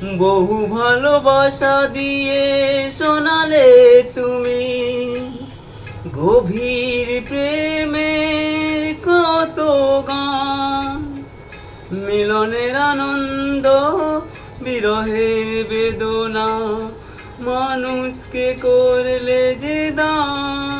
বহু ভালোবাসা দিয়ে শোনালে তুমি গভীর প্রেমের কত গান? মিলনের আনন্দ, বিরহের বেদনা, মানুষকে করলে যে দান?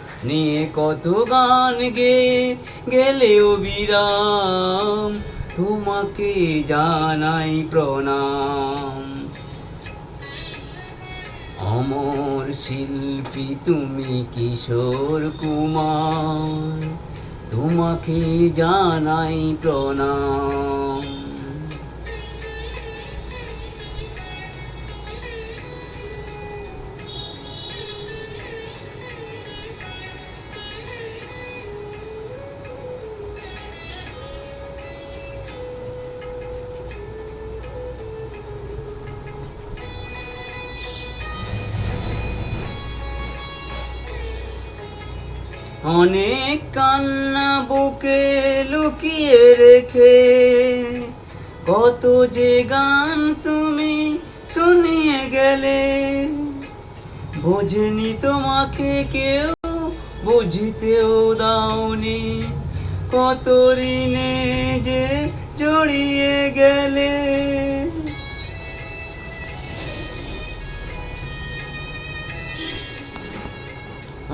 নিয়ে কত গান গে গেলেও বিরাম। তোমাকে জানাই প্রণাম। অমর শিল্পী তুমি কিশোর কুমার, তোমাকে জানাই প্রণাম। অনেক কান্না বুকে লুকিয়ে রেখে। কত যে গান তুমি শুনিয়ে গেলে, বোঝেনি তোমাকে কেউ, বুঝিতেও দাওনি কত ঋণে যে জড়িয়ে গেলে।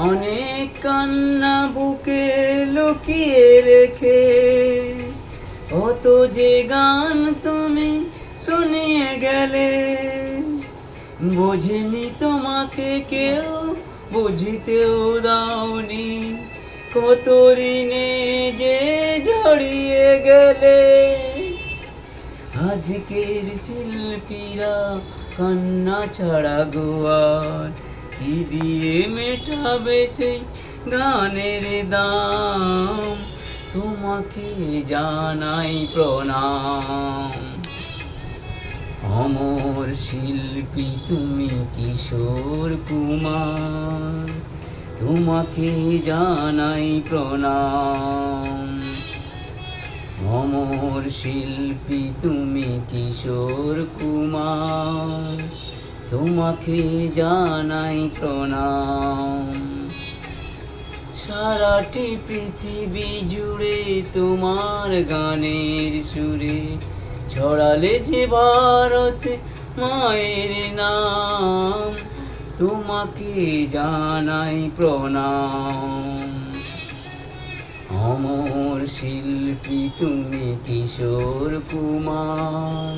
অনেক কান্না বুকে লুকিয়ে রেখে। অত যে গান তুমি শুনিয়ে গেলে, বোঝেনি তোমাকে কেউ, বুঝিতেও দাওনি কত ঋণে যে জড়িয়ে গেলে। আজকের শিল্পীরা কান্না ছাড়া গোয়ার কি দিয়ে মেটাবে সেই গানের দাম? তোমাকে জানাই প্রণাম। অমর শিল্পী তুমি কিশোর কুমার, তোমাকে জানাই প্রণাম। অমর শিল্পী তুমি কিশোর কুমার তোমাকে জানাই প্রণাম। সারাটি পৃথিবী জুড়ে তোমার গানের সুরে ছড়ালে যে ভারত মায়ের নাম, তোমাকে জানাই প্রণাম। অমর শিল্পী তুমি কিশোর কুমার